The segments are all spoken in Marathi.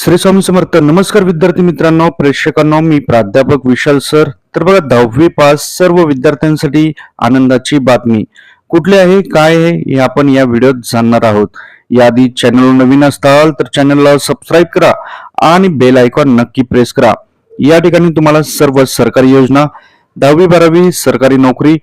श्री स्वामी समर्थ नमस्कार विद्यार्थी मित्रांनो प्रेक्षकांनो मी प्राध्यापक विशाल सर. तर बघा दहावी पास सर्व विद्यार्थ्यांसाठी आनंदाची बातमी. कुठली आहे काय आहे हे आपण या व्हिडिओत जाणणार आहोत. याआधी चॅनल नवीन असताल तर चॅनलला सबस्क्राईब करा आणि बेल आयकॉन नक्की प्रेस करा. या ठिकाणी तुम्हाला सर्व सरकारी योजना दहावी बारावी सरकारी नोकरी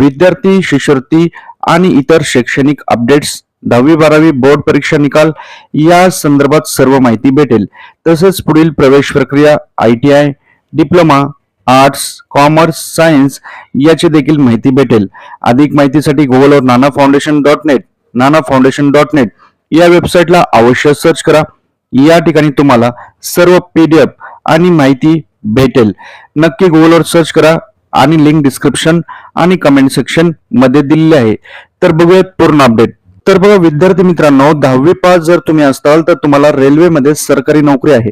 विद्यार्थी शिष्यवृत्ती आणि इतर शैक्षणिक अपडेट्स दहावी बारावी बोर्ड परीक्षा निकाल या संदर्भात सर्व माहिती भेटेल. तसेच पुढील प्रवेश प्रक्रिया I T I diploma arts commerce science याची देखील माहिती भेटेल. अधिक माहितीसाठी गुगलवर Nana foundation dot net Nana foundation dot net या वेबसाईटला अवश्य सर्च करा. या ठिकाणी तुम्हाला सर्व पीडीएफ आणि माहिती भेटेल. नक्की गुगलवर सर्च करा आणि लिंक डिस्क्रिप्शन आणि कमेंट सेक्शनमध्ये दिलेली आहे. तर बघूयात पूर्ण अपडेट. तर बघा विद्यार्थी मित्रांनो दहावी पास जर तुम्ही असाल तर तुम्हाला रेल्वेमध्ये सरकारी नोकरी आहे.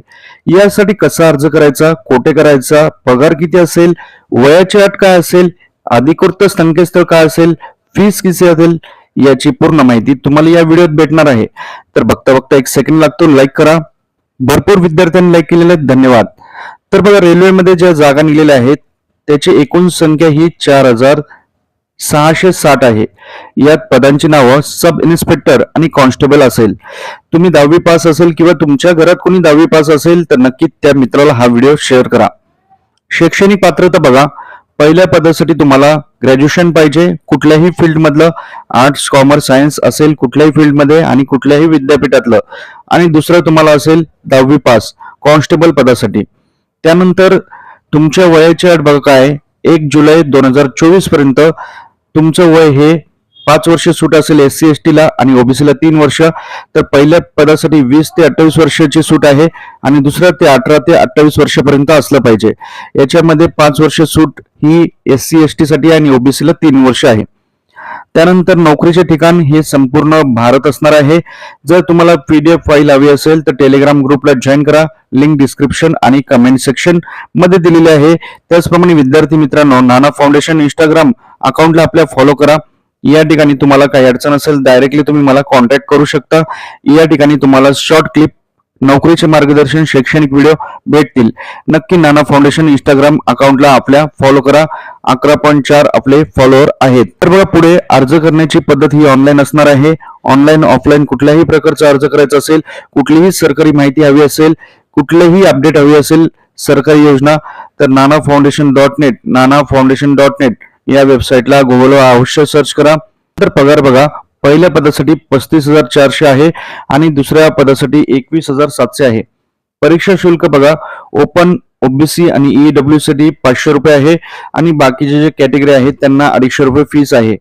यासाठी कसा अर्ज करायचा कोठे करायचा पगार किती असेल वयाची अट काय असेल अधिकृत संकेतस्थळ काय असेल फीस किती असेल याची पूर्ण माहिती तुम्हाला या व्हिडिओत भेटणार आहे. तर बघता बघता एक सेकंड लागतो लाईक करा. भरपूर विद्यार्थ्यांनी लाईक केलेले आहेत धन्यवाद. तर बघा रेल्वेमध्ये ज्या जागा निघलेल्या आहेत त्याची एकूण संख्या ही चार हजार सहाशे साठ आहे. यात पदांची नावं सब इन्स्पेक्टर आणि कॉन्स्टेबल असेल. तुम्ही दहावी पास असेल किंवा तुमच्या घरात कोणी दहावी पास असेल तर नक्की त्या मित्राला हा व्हिडिओ शेअर करा. शैक्षणिक पात्रता बघा. पहिल्या पदासाठी तुम्हाला ग्रॅज्युएशन पाहिजे. कुठल्याही फील्ड मधलं आर्ट्स कॉमर्स सायन्स असेल कुठल्याही फील्डमध्ये आणि कुठल्याही विद्यापीठातलं. आणि दुसरं तुम्हाला असेल दहावी पास कॉन्स्टेबल पदासाठी. त्यानंतर तुमच्या वयाची अट बघा काय? एक जुलै दोन हजार चोवीसपर्यंत तुमचं वय हे पाच वर्ष सूट असेल एस सी एस टीला आणि ओबीसीला तीन वर्ष तर पहिल्या पदासाठी वीस ते अठ्ठावीस वर्षाची सूट आहे आणि दुसरं ते अठरा ते अठ्ठावीस वर्षापर्यंत असलं पाहिजे. याच्यामध्ये पाच वर्ष सूट ही एस सी एस टीसाठी आणि ओबीसीला तीन वर्ष आहे. त्यानंतर नोकरीचे ठिकाण हे संपूर्ण भारत असणार आहे. जर तुम्हाला पीडीएफ फाईल हवी असेल तर टेलिग्राम ग्रुपला जॉईन करा. लिंक डिस्क्रिप्शन आणि कमेंट सेक्शनमध्ये दिलेली आहे. त्याचप्रमाणे विद्यार्थी मित्रांनो नाना फाउंडेशन इंस्टाग्राम अकाउंटला आपल्या फॉलो करा. या ठिकाणी तुम्हाला काही अडचण असेल डायरेक्टली तुम्ही मला कॉन्टॅक्ट करू शकता. या ठिकाणी तुम्हाला शॉर्ट क्लिप नोकरीचे मार्गदर्शन शैक्षणिक व्हिडिओ भेटतील. नक्की नाना फाउंडेशन इंस्टाग्राम अकाउंटला आपल्या फॉलो करा. अकरा पॉईंट चार आपले फॉलोअर आहेत. तर बघा पुढे अर्ज करण्याची पद्धत ही ऑनलाईन असणार आहे. ऑनलाईन ऑफलाईन कुठल्याही प्रकारचा अर्ज करायचा असेल कुठलीही सरकारी माहिती हवी असेल कुठलेही अपडेट हवी असेल सरकारी योजना तर Nana foundation dot net Nana foundation dot net या वेबसाईटला गुगलवर अवश्य सर्च करा. तर पगार बघा पहिल्या पदासाठी पस्तीस हजार चारशे आहे आणि दुसऱ्या पदासाठी एकवीस हजार सातशे आहे. परीक्षा शुल्क बघा ओपन ओबीसी आणि ईडब्ल्यू साठी पाचशे रुपये आहे आणि बाकीचे जे कॅटेगरी आहेत त्यांना अडीचशे रुपये फीस आहे.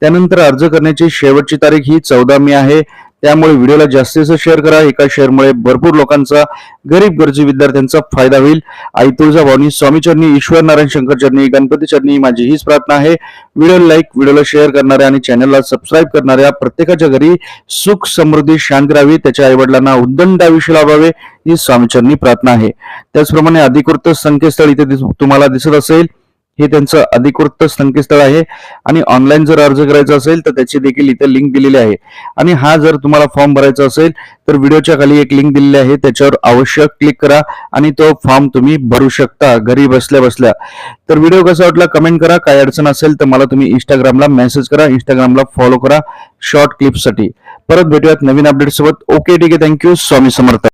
त्यानंतर अर्ज करण्याची शेवटची तारीख ही चौदा मे आहे. त्यामुळे व्हिडिओला जास्तीत जास्त शेअर करा. एका शेअरमुळे भरपूर लोकांचा गरीब गरजू विद्यार्थ्यांचा फायदा होईल. आई तुळजाभवानी स्वामी चरणी ईश्वर नारायण शंकर चरणी गणपती चरणी माझी हीच प्रार्थना आहे. व्हिडिओला लाईक व्हिडिओला शेअर करणाऱ्या आणि चॅनलला सबस्क्राईब करणाऱ्या प्रत्येकाच्या घरी सुख समृद्धी शांती राहावी. त्याच्या आईवडिलांना उद्दंड आयुष्य लाभावे ही स्वामीचरणी प्रार्थना आहे. त्याचप्रमाणे अधिकृत संकेतस्थळ इथे तुम्हाला दिसत असेल. हे त्यांचं अधिकृत संकेतस्थळ आहे. आणि ऑनलाईन जर अर्ज करायचा असेल तर त्याची देखील इथे लिंक दिलेली आहे. आणि हा जर तुम्हाला फॉर्म भरायचा असेल तर व्हिडिओच्या खाली एक लिंक दिलेली आहे. त्याच्यावर आवश्यक क्लिक करा आणि तो फॉर्म तुम्ही भरू शकता घरी बसल्या बसल्या. तर व्हिडिओ कसा वाटला कमेंट करा. काय अडचण असेल तर मला तुम्ही इंस्टाग्रामला मेसेज करा. इंस्टाग्रामला फॉलो करा शॉर्ट क्लिपसाठी परत भेटूयात नवीन अपडेट सोबत. ओके ठीक आहे. Thank you Swami Samarth.